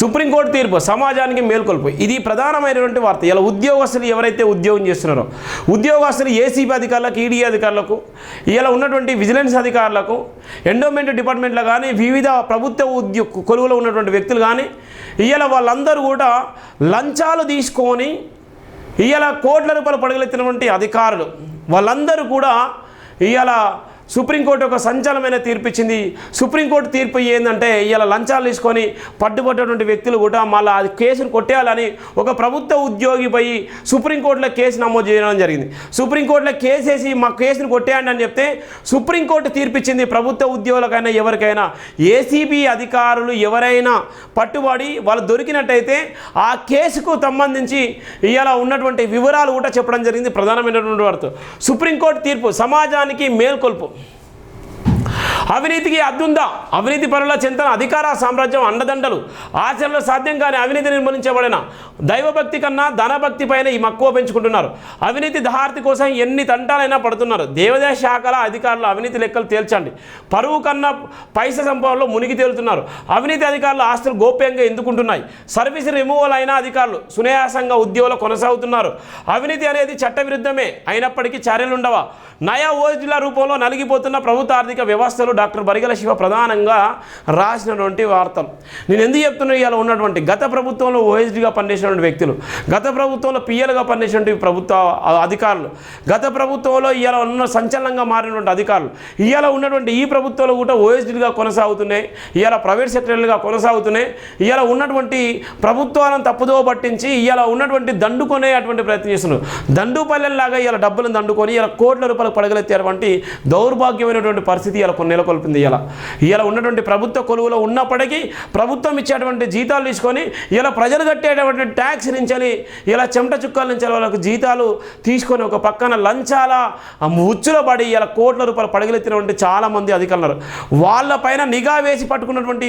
Supreme court తీర్పు సమాజానికి మేల్కొల్పు. ఇది ప్రధానమైనటువంటి వార్త. ఇలా ఉద్యోగస్తులు ఎవరైతే ఉద్యోగం చేస్తున్నారో ఉద్యోగస్తులు ఏసీబీ అధికారులకు ఈడీ అధికారులకు ఇలా ఉన్నటువంటి విజిలెన్స్ అధికారులకు ఎండోమెంట్ డిపార్ట్మెంట్లో కానీ వివిధ ప్రభుత్వ ఉద్యోగ కొలువులో ఉన్నటువంటి వ్యక్తులు కానీ ఇవాళ వాళ్ళందరూ కూడా లంచాలు తీసుకొని ఇవాళ కోట్ల రూపాయలు పడగలెత్తినటువంటి అధికారులు. వాళ్ళందరూ కూడా ఇవాళ సుప్రీంకోర్టు ఒక సంచలనమైన తీర్పు ఇచ్చింది సుప్రీంకోర్టు తీర్పు ఏంటంటే ఇలా లంచాలు తీసుకొని పట్టుబట్టేటువంటి వ్యక్తులు కూడా మళ్ళీ అది కేసును కొట్టేయాలని ఒక ప్రభుత్వ ఉద్యోగిపై సుప్రీంకోర్టులో కేసు నమోదు చేయడం జరిగింది. సుప్రీంకోర్టులో కేసు వేసి మా కేసును కొట్టేయండి అని చెప్తే సుప్రీంకోర్టు తీర్పిచ్చింది ప్రభుత్వ ఉద్యోగులకైనా ఎవరికైనా. ఏసీబీ అధికారులు ఎవరైనా పట్టుబడి వాళ్ళు దొరికినట్టయితే ఆ కేసుకు సంబంధించి ఇలా ఉన్నటువంటి వివరాలు కూడా చెప్పడం జరిగింది ప్రధానమైనటువంటి వారితో. సుప్రీంకోర్టు తీర్పు సమాజానికి మేల్కొల్పు. అవినీతికి అద్దుందా? అవినీతి పనుల చింతన అధికార సామ్రాజ్యం అండదండలు ఆచరణలో సాధ్యం కాని అవినీతి నిర్మూలించబడిన దైవభక్తి కన్నా ధనభక్తి పైన ఈ మక్కువ పెంచుకుంటున్నారు. అవినీతి దహార్తి కోసం ఎన్ని తంటాలైనా పడుతున్నారు. దేవాదాయ శాఖల అధికారులు అవినీతి లెక్కలు తేల్చండి. పరువు కన్నా పైస సంపాదనలో మునిగి తేలుతున్నారు. అవినీతి అధికారులు ఆస్తులు గోప్యంగా ఎందుకుంటున్నాయి? సర్వీస్ రిమూవల్ అయిన అధికారులు సునాయాసంగా ఉద్యోగులు కొనసాగుతున్నారు. అవినీతి అనేది చట్టవిరుద్ధమే. అయినప్పటికీ చర్యలు ఉండవా నయా ఓజిల రూపంలో నలిగిపోతున్న ప్రభుత్వ ఆర్థిక వ్యవస్థలు డాక్టర్ బరిగల శివ ప్రధానంగా రాసినటువంటి వార్తలు నేను ఎందుకు చెప్తున్నా ఇవాళ ఉన్నటువంటి గత ప్రభుత్వంలో ఓఎస్డీగా పనిచేసినటువంటి వ్యక్తులు గత ప్రభుత్వంలో పిఎల్గా పనిచేసినటువంటి ప్రభుత్వ అధికారులు గత ప్రభుత్వంలో ఇవాళ ఉన్న సంచలనంగా మారినటువంటి అధికారులు ఇవాళ ఉన్నటువంటి ఈ ప్రభుత్వంలో కూడా ఓఎస్డీగా కొనసాగుతున్నాయి ఇవాళ ప్రైవేట్ సెక్టర్లుగా కొనసాగుతున్నాయి ఇవాళ ఉన్నటువంటి ప్రభుత్వాలను తప్పుదో పట్టించి ఇవాళ ఉన్నటువంటి దండుకొనే అటువంటి ప్రయత్నం చేస్తున్నారు. దండుపల్లెలాగా ఇలా డబ్బులను దండుకొని ఇలా కోట్ల రూపాయలు పడగలెత్తేటువంటి దౌర్భాగ్యమైనటువంటి పరిస్థితి ఇలా కొన్ని నెలకొల్పింది ఇలా ఇలా ఉన్నటువంటి ప్రభుత్వ కొలువులో ఉన్నప్పటికీ ప్రభుత్వం ఇచ్చేటువంటి జీతాలు తీసుకొని ఇలా ప్రజలు కట్టేటువంటి ట్యాక్స్ నుంచి ఇలా చెమట చుక్కల నుంచి వాళ్ళకు జీతాలు తీసుకొని ఒక పక్కన లంచాల ఉచ్చులో పడి ఇలా కోట్ల రూపాయలు పడగలెత్తినటువంటి చాలామంది అధికారులు ఉన్నారు. వాళ్ళపైన నిఘా వేసి పట్టుకున్నటువంటి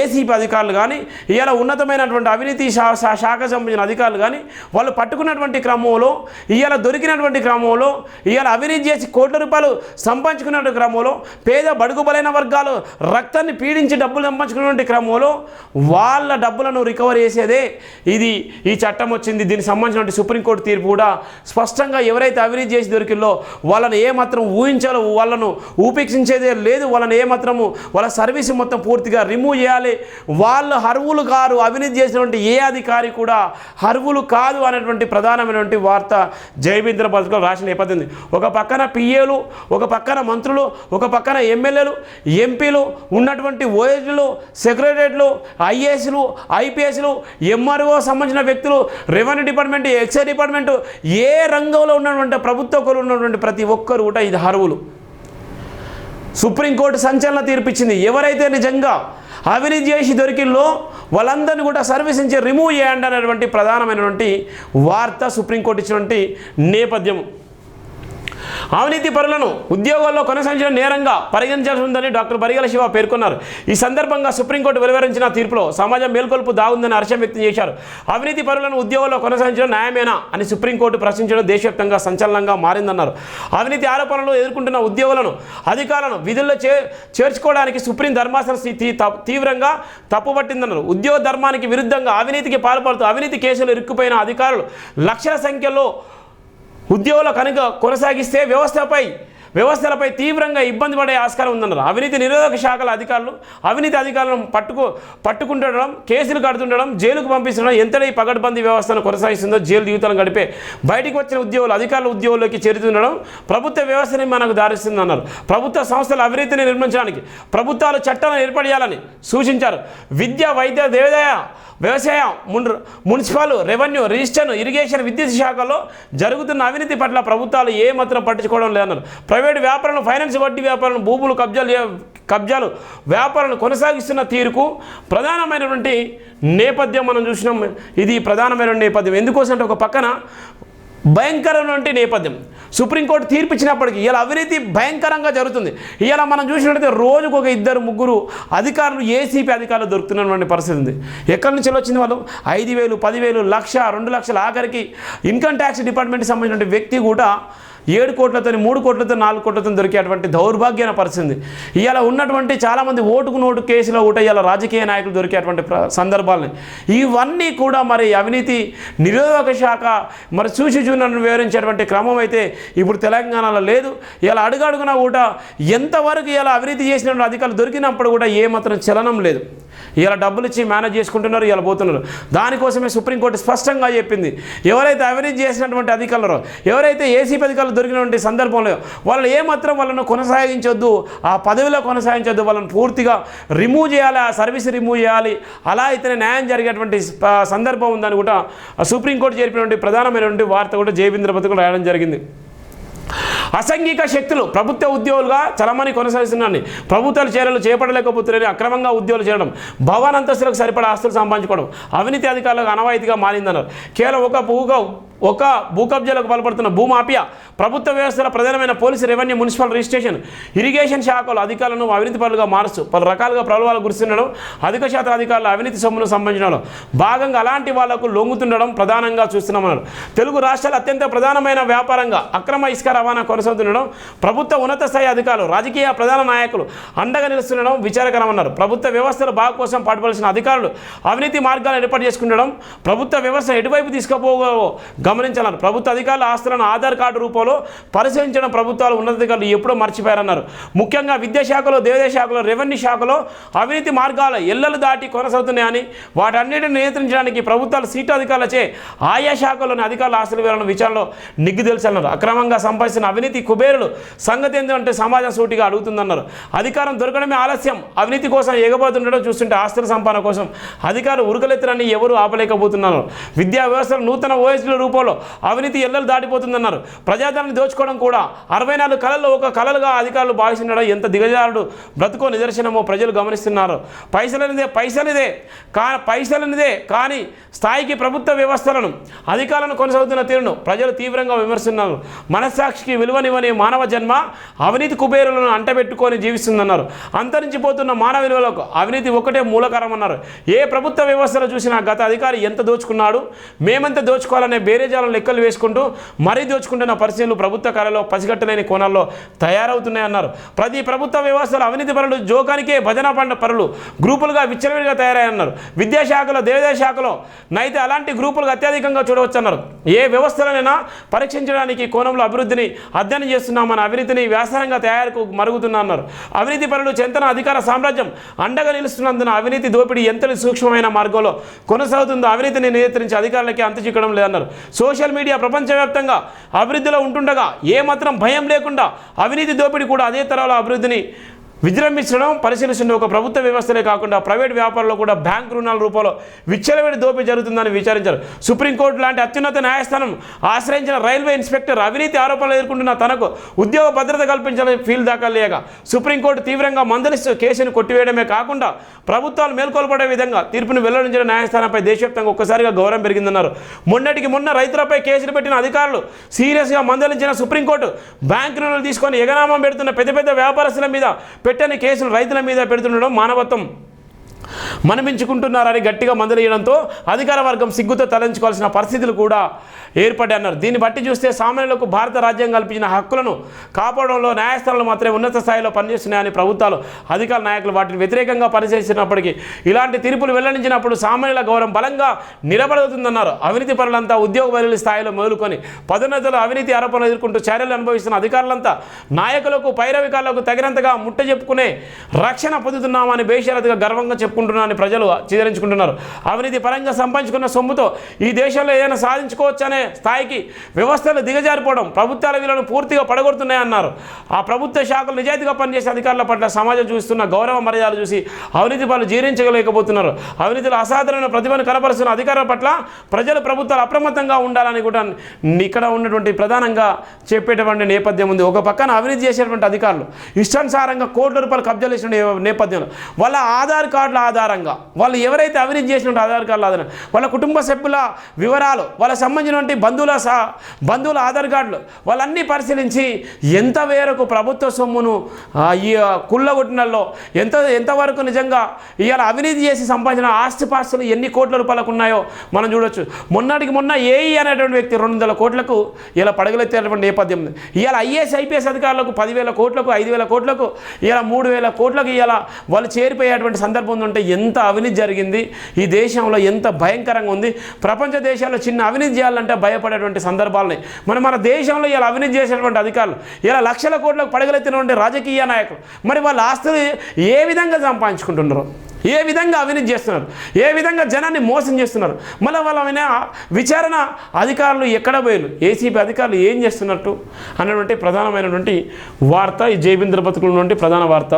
ఏసీపీ అధికారులు కానీ ఇలా ఉన్నతమైనటువంటి అవినీతి శాఖ శాఖకు సంబంధించిన అధికారులు కానీ వాళ్ళు పట్టుకున్నటువంటి క్రమంలో ఇవాళ దొరికినటువంటి క్రమంలో ఇవాళ అవినీతి చేసి కోట్ల రూపాయలు సంపాదించుకున్నటువంటి క్రమంలో పేద బడుగు బలైన వర్గాలు రక్తాన్ని పీడించి డబ్బులు సంపాదించుకున్నటువంటి క్రమంలో వాళ్ళ డబ్బులను రికవర్ చేసేదే ఇది ఈ చట్టం వచ్చింది. దీనికి సంబంధించిన సుప్రీంకోర్టు తీర్పు కూడా స్పష్టంగా ఎవరైతే అవినీతి చేసి దొరికిందో వాళ్ళని ఏమాత్రం ఊహించాలో వాళ్ళను ఉపేక్షించేదే లేదు. వాళ్ళని ఏమాత్రము వాళ్ళ సర్వీస్ మొత్తం పూర్తిగా రిమూవ్ చేయాలి. వాళ్ళు హర్వులు కారు అవినీతి చేసినటువంటి ఏ అధికారి కూడా హర్వులు కాదు అనేటువంటి ప్రధానమైనటువంటి వార్త జయబీంద్ర పథకం రాసిన నేపథ్యం ఒక పక్కన పిఏలు ఒక పక్కన మంత్రులు ఒక పక్కన ఎమ్మెల్యేలు ఎంపీలు ఉన్నటువంటి ఓఎస్లు సెక్రటరియట్లు ఐఏఎస్లు ఐపీఎస్లు ఎంఆర్ఓ సంబంధించిన వ్యక్తులు రెవెన్యూ డిపార్ట్మెంట్ ఎక్సైజ్ డిపార్ట్మెంట్ ఏ రంగంలో ఉన్నటువంటి ప్రభుత్వ కొలు ఉన్నటువంటి ప్రతి ఒక్కరు కూడా ఇది హరువులు. సుప్రీంకోర్టు సంచలన తీర్పిచ్చింది. ఎవరైతే నిజంగా అవినీతి చేసి దొరికిల్లో వాళ్ళందరినీ కూడా సర్వీస్ నుంచి రిమూవ్ చేయండి అనేటువంటి ప్రధానమైనటువంటి వార్త సుప్రీంకోర్టు ఇచ్చినటువంటి నేపథ్యం అవినీతి పరులను ఉద్యోగాల్లో కొనసాగించిన నేరంగా పరిగణించాల్సి ఉందని డాక్టర్ బరిగల శివ పేర్కొన్నారు. ఈ సందర్భంగా సుప్రీంకోర్టు వెలువరించిన తీర్పులో సమాజం మేల్కొల్పు దాగుందని హర్షం వ్యక్తం చేశారు. అవినీతి పరులను ఉద్యోగాల్లో కొనసాగించడం న్యాయమేనా అని సుప్రీంకోర్టు ప్రశ్నించడం దేశవ్యాప్తంగా సంచలనంగా మారిందన్నారు. అవినీతి ఆరోపణలు ఎదుర్కొంటున్న ఉద్యోగులను అధికారులను విధుల్లో చే చేర్చుకోవడానికి సుప్రీం ధర్మాసనం త- తీవ్రంగా తప్పుపట్టిందన్నారు. ఉద్యోగ ధర్మానికి విరుద్ధంగా అవినీతికి పాల్పడుతూ అవినీతి కేసులు ఇరుక్కుపోయిన అధికారులు లక్షల సంఖ్యలో ఉద్యోగుల కనుక కొనసాగిస్తే వ్యవస్థపై వ్యవస్థలపై తీవ్రంగా ఇబ్బంది పడే ఆస్కారం ఉందన్నారు. అవినీతి నిరోధక శాఖల అధికారులు అవినీతి అధికారులను పట్టుకు పట్టుకుంటుండడం కేసులు కడుతుండడం జైలుకు పంపించడం ఎంతటి పగడ్బందీ వ్యవస్థను కొనసాగిస్తుందో జైలు జీవితాలను గడిపే బయటికి వచ్చిన ఉద్యోగులు అధికారుల ఉద్యోగుల్లోకి చేరుతుండడం ప్రభుత్వ వ్యవస్థని మనకు దారిస్తుందన్నారు. ప్రభుత్వ సంస్థల అవినీతిని నిర్మించడానికి ప్రభుత్వాలు చట్టాలను ఏర్పడేయాలని సూచించారు. విద్య వైద్య దేవాదాయ వ్యవసాయం మున్ మున్సిపల్ రెవెన్యూ రిజిస్టర్ ఇరిగేషన్ విద్యుత్ శాఖలో జరుగుతున్న అవినీతి పట్ల ప్రభుత్వాలు ఏ మాత్రం పట్టించుకోవడం లేదన్నారు. ప్రైవేట్ వ్యాపారాలు ఫైనాన్స్ వడ్డీ వ్యాపారాలు భూములు కబ్జాలు కబ్జాలు వ్యాపారాలను కొనసాగిస్తున్న తీరుకు ప్రధానమైనటువంటి నేపథ్యం మనం చూసినాం. ఇది ప్రధానమైన నేపథ్యం. ఎందుకోసం అంటే ఒక పక్కన భయంకరమైనటువంటి నేపథ్యం. సుప్రీంకోర్టు తీర్పు ఇచ్చినప్పటికీ ఇలా అవినీతి భయంకరంగా జరుగుతుంది. ఇలా మనం చూసినట్లయితే రోజుకు ఒక ఇద్దరు ముగ్గురు అధికారులు ఏసీపీ అధికారులు దొరుకుతున్నటువంటి పరిస్థితి ఉంది. ఎక్కడి నుంచి వచ్చింది వాళ్ళు? ఐదు వేలు పదివేలు లక్ష రెండు లక్షల ఆఖరికి ఇన్కమ్ ట్యాక్స్ డిపార్ట్మెంట్కి సంబంధించిన వ్యక్తి కూడా ఏడు కోట్లతో మూడు కోట్లతో నాలుగు కోట్లతో దొరికేటువంటి దౌర్భాగ్యమైన పరిస్థితి. ఇవాళ ఉన్నటువంటి చాలామంది ఓటుకు నోటు కేసులో ఊట ఇవాళ రాజకీయ నాయకులు దొరికేటువంటి సందర్భాలని. ఇవన్నీ కూడా మరి అవినీతి నిరోధక శాఖ మరి చూసి చూడని వివరించేటువంటి క్రమం అయితే ఇప్పుడు తెలంగాణలో లేదు. ఇలా అడుగడుగున కూడా ఎంతవరకు ఇలా అవినీతి చేసినటువంటి అధికారులు దొరికినప్పుడు కూడా ఏమాత్రం చలనం లేదు. ఇలా డబ్బులు ఇచ్చి మేనేజ్ చేసుకుంటున్నారు ఇలా పోతున్నారు. దానికోసమే సుప్రీంకోర్టు స్పష్టంగా చెప్పింది. ఎవరైతే అవినీతి చేసినటువంటి అధికారులు ఎవరైతే ఏసీపీ అధికారులు దొరికినటువంటి సందర్భంలో వాళ్ళు ఏమాత్రం వాళ్ళను కొనసాగించొద్దు ఆ పదవిలో కొనసాగించొద్దు వాళ్ళని పూర్తిగా రిమూవ్ చేయాలి ఆ సర్వీస్ రిమూవ్ చేయాలి. అలా అయితేనే న్యాయం జరిగేటువంటి సందర్భం ఉందని కూడా సుప్రీంకోర్టు జరిపినటువంటి ప్రధానమైనటువంటి వార్త కూడా జయబీంద్ర బతుకు రాయడం జరిగింది. అసంఘిక శక్తులు ప్రభుత్వ ఉద్యోగులుగా చలమని కొనసాగిస్తున్నారని ప్రభుత్వాలు చర్యలు చేపట్టలేకపోతున్నారని అక్రమంగా ఉద్యోగులు చేయడం భవన అంతస్తులకు సరిపడా ఆస్తులు సంపాదించుకోవడం అవినీతి అధికారులకు అనవాయితీగా మారిందన్నారు. కేవలం ఒక భూక ఒక భూకబ్జాలకు పాల్పడుతున్న భూమాఫియా ప్రభుత్వ వ్యవస్థల ప్రధానమైన police revenue municipal registration irrigation శాఖలు అధికారులను అవినీతి పనులుగా మారుస్తూ పలు రకాలుగా ప్రలోభాలు గురిస్తుండడం అధిక శాతం అధికారులు అవినీతి సొమ్మును సంబంధించడం భాగంగా అలాంటి వాళ్ళకు లొంగుతుండడం ప్రధానంగా చూస్తున్నామన్నారు. తెలుగు రాష్ట్రాలు అత్యంత ప్రధానమైన వ్యాపారంగా అక్రమ ఇసుక రవాణా కొనసాగుతుండడం ప్రభుత్వ ఉన్నత స్థాయి అధికారులు రాజకీయ ప్రధాన నాయకులు అండగా నిలుస్తుండడం విచారకరమన్నారు. ప్రభుత్వ వ్యవస్థల బాగు కోసం పాటుపడాల్సిన అధికారులు అవినీతి మార్గాలను ఏర్పాటు చేసుకుండడం ప్రభుత్వ వ్యవస్థ ఎటువైపు తీసుకుపోగలవో గమనించాలని ప్రభుత్వ అధికారుల ఆస్తులను ఆధార్ కార్డు రూపంలో పరిశీలించడం ప్రభుత్వాలు ఉన్నతాధికారులు ఎప్పుడో మర్చిపోయారన్నారు. ముఖ్యంగా విద్యాశాఖలో దేవాదాయ శాఖలో రెవెన్యూ శాఖలో అవినీతి మార్గాలు ఎల్లలు దాటి కొనసాగుతున్నాయని వాటన్నిటిని నియంత్రించడానికి ప్రభుత్వాలు సీటు అధికారులచే ఆయా శాఖలోని అధికారుల ఆస్తుల వివరణ విచారణలో నిగ్గు తెలుసన్నారు అక్రమంగా సంపాదించిన అవినీతి కుబేరులు సంగతి ఏంటంటే సమాజం సూటిగా అడుగుతుందన్నారు. అధికారం దొరకడమే ఆలస్యం. అవినీతి కోసం ఎగబోతుండడం చూస్తుంటే ఆస్తుల సంపాదన కోసం అధికారులు ఉరుకలెత్తరని ఎవరు ఆపలేకపోతున్నారు. విద్యా వ్యవస్థలో నూతన ఓఎస్ల రూపంలో అవినీతి ఎల్లలు దాటిపోతుందన్నారు. ప్రజాధనాన్ని దోచుకోవడం కూడా అరవై నాలుగు కళల్లో ఒక కళలుగా అధికారులు భావిస్తుండడం ఎంత దిగజారుడు బ్రతుకో నిదర్శనమో ప్రజలు గమనిస్తున్నారు. పైసలనిదే పైసలిదే కా పైసలనిదే కానీ స్థాయికి ప్రభుత్వ వ్యవస్థలను అధికారులను కొనసాగుతున్న తీరును ప్రజలు తీవ్రంగా విమర్శిస్తున్నారు. మనస్సాక్షికి విలువనివ్వని మానవ జన్మ అవినీతి కుబేరులను అంటబెట్టుకొని జీవిస్తుందన్నారు. అంతరించిపోతున్న మానవ విలువలకు అవినీతి ఒకటే మూలకారమన్నారు. ఏ ప్రభుత్వ వ్యవస్థలో చూసినా గత అధికారి ఎంత దోచుకున్నాడు మేమెంత దోచుకోవాలనే బేరేజాలను లెక్కలు వేసుకుంటూ మరీ దోచుకుంటున్న పరిస్థితులు ప్రభుత్వ కార్యాలయంలో పసిగట్టలేని కోణాల్లో తయారవుతున్నాయన్నారు. ప్రతి ప్రభుత్వ వ్యవస్థలో అవినీతి పరులు జోకానికే భజన పండ పరులు గ్రూపులుగా విచ్చలవిడిగా తయారయ్యన్నారు విద్యాశాఖలో దేవాదాయ శాఖలో నైతే అలాంటి గ్రూపులకు అత్యధికంగా చూడవచ్చన్నారు. ఏ వ్యవస్థలనైనా పరీక్షించడానికి కోణంలో అభివృద్ధిని అధ్యయనం చేస్తున్నామని అవినీతిని వ్యాసరంగా తయారుకు మరుగుతున్నారు అవినీతి పరులు చెంతన అధికార సామ్రాజ్యం అండగా నిలుస్తున్నందున అవినీతి దోపిడీ ఎంత సూక్ష్మమైన మార్గంలో కొనసాగుతుందో అవినీతిని నియంత్రించే అధికారులకి అంతు చిక్కడం లేదన్నారు. సోషల్ మీడియా ప్రపంచవ్యాప్తంగా అభివృద్ధిలో ఉంటుండగా ఏమాత్రం భయం లేకుండా అవినీతి దోపిడీ కూడా అదే తరాల అభివృద్ధిని విజృంభించడం పరిశీలిస్తున్న ఒక ప్రభుత్వ వ్యవస్థలే కాకుండా ప్రైవేట్ వ్యాపారంలో కూడా బ్యాంక్ రుణాల రూపంలో విచ్చలవిడి దోపిడీ జరుగుతుందని విచారించారు. సుప్రీంకోర్టు లాంటి అత్యున్నత న్యాయస్థానం ఆశ్రయించిన రైల్వే ఇన్స్పెక్టర్ అవినీతి ఆరోపణలు ఎదుర్కొంటున్న తనకు ఉద్యోగ భద్రత కల్పించాలని ఫీల్ దాఖలు లేక సుప్రీంకోర్టు తీవ్రంగా మందలిస్తూ కేసును కొట్టివేయడమే కాకుండా ప్రభుత్వాలు మేల్కొల్పడే విధంగా తీర్పును వెల్లడించిన న్యాయస్థానంపై దేశవ్యాప్తంగా ఒక్కసారిగా గౌరవం పెరిగిందన్నారు. మొన్నటికి మొన్న రైతులపై కేసులు పెట్టిన అధికారులు సీరియస్గా మందలించిన సుప్రీంకోర్టు బ్యాంక్ రుణాలు తీసుకొని ఎగనామం పెడుతున్న పెద్ద పెద్ద వ్యాపారస్తుల మీద పెట్టని కేసులు రైతుల మీద పెడుతుండడం మానవత్వం. మనమించుకుంటున్నారని గట్టిగా మందలియడంతో అధికార వర్గం సిగ్గుతో తలంచుకోవాల్సిన పరిస్థితులు కూడా ఏర్పడ్డాయి అన్నారు. దీన్ని బట్టి చూస్తే సామాన్యులకు భారత రాజ్యాంగం కల్పించిన హక్కులను కాపాడంలో న్యాయస్థానాలు మాత్రమే ఉన్నత స్థాయిలో పనిచేస్తున్నాయని ప్రభుత్వాలు అధికార నాయకులు వాటిని వ్యతిరేకంగా పనిచేసినప్పటికీ ఇలాంటి తీర్పులు వెల్లడించినప్పుడు సామాన్యుల గౌరవం బలంగా నిలబడుతుందన్నారు. అవినీతి పరులంతా ఉద్యోగ బదిలీ స్థాయిలో మొదలుకొని పదోన్నతులు అవినీతి ఆరోపణలు ఎదుర్కొంటూ చర్యలు అనుభవిస్తున్న అధికారులంతా నాయకులకు పైరవికారులకు తగినంతగా ముట్ట చెప్పుకునే రక్షణ పొందుతున్నామని బేషరతుగా గర్వంగా చేసుకుంటున్నారని ప్రజలు చిదరించుకుంటున్నారు. అవినీతి పరంగా సంపాదించుకున్న సొమ్ముతో ఈ దేశంలో ఏదైనా సాధించుకోవచ్చనే స్థాయికి వ్యవస్థలు దిగజారిపోవడం ప్రభుత్వాల విలువను పూర్తిగా పడగొడుతున్నాయన్నారు. ఆ ప్రభుత్వ శాఖలు నిజాయితీగా పనిచేసే అధికారుల పట్ల సమాజం చూస్తున్న గౌరవ మర్యాదలు చూసి అవినీతి పనులు జీర్ణించలేకపోతున్నారు. అవినీతిలో అసాధారణ ప్రతిభను కనపరుస్తున్న అధికారుల పట్ల ప్రజలు ప్రభుత్వాలు అప్రమత్తంగా ఉండాలని కూడా ఇక్కడ ఉన్నటువంటి ప్రధానంగా చెప్పేటువంటి నేపథ్యం ఉంది. ఒక పక్కన అవినీతి చేసేటువంటి అధికారులు ఇష్టానుసారంగా కోట్ల రూపాయలు కబ్జాలు చేసిన నేపథ్యంలో వాళ్ళ ఆధార్ కార్డుల ఆధారంగా. వాళ్ళు ఎవరైతే అవినీతి చేసిన ఆధార్ కార్డుల ఆధారం వాళ్ళ కుటుంబ సభ్యుల వివరాలు వాళ్ళకి సంబంధించినటువంటి బంధువుల సా బంధువుల ఆధార్ కార్డులు వాళ్ళన్నీ పరిశీలించి ఎంత మేరకు ప్రభుత్వ సొమ్మును ఈ కుళ్ళగొట్టినల్లో ఎంత ఎంతవరకు నిజంగా ఇవాళ అవినీతి చేసి సంపాదించిన ఆస్తిపాస్తులు ఎన్ని కోట్ల రూపాయలకు ఉన్నాయో మనం చూడొచ్చు. మొన్నటికి మొన్న ఏఈ అనేటువంటి వ్యక్తి రెండు వందల కోట్లకు ఇలా పడగలెత్తేటువంటి నేపథ్యం ఉంది. ఇవాళ ఐఏఎస్ ఐపీఎస్ అధికారులకు పదివేల కోట్లకు ఐదు వేల కోట్లకు ఇలా మూడు వేల కోట్లకు ఇలా వాళ్ళు చేరిపోయేటువంటి సందర్భం అంటే ఎంత అవినీతి జరిగింది ఈ దేశంలో ఎంత భయంకరంగా ఉంది. ప్రపంచ దేశాల్లో చిన్న అవినీతి చేయాలంటే భయపడేటువంటి సందర్భాలని మరి మన దేశంలో ఇలా అవినీతి చేసేటువంటి అధికారులు ఇలా లక్షల కోట్లకు పడగలెత్తినటువంటి రాజకీయ నాయకులు మరి వాళ్ళ ఆస్తులు ఏ విధంగా సంపాదించుకుంటున్నారు? ఏ విధంగా అవినీతి చేస్తున్నారు? ఏ విధంగా జనాన్ని మోసం చేస్తున్నారు? మళ్ళీ వాళ్ళ విచారణ అధికారులు ఎక్కడ పోయారు? ఏసీబీ అధికారులు ఏం చేస్తున్నట్టు? అన్నటువంటి ప్రధానమైనటువంటి వార్త ఈ జైబింద్ర బతుకుల నుండి ప్రధాన వార్త.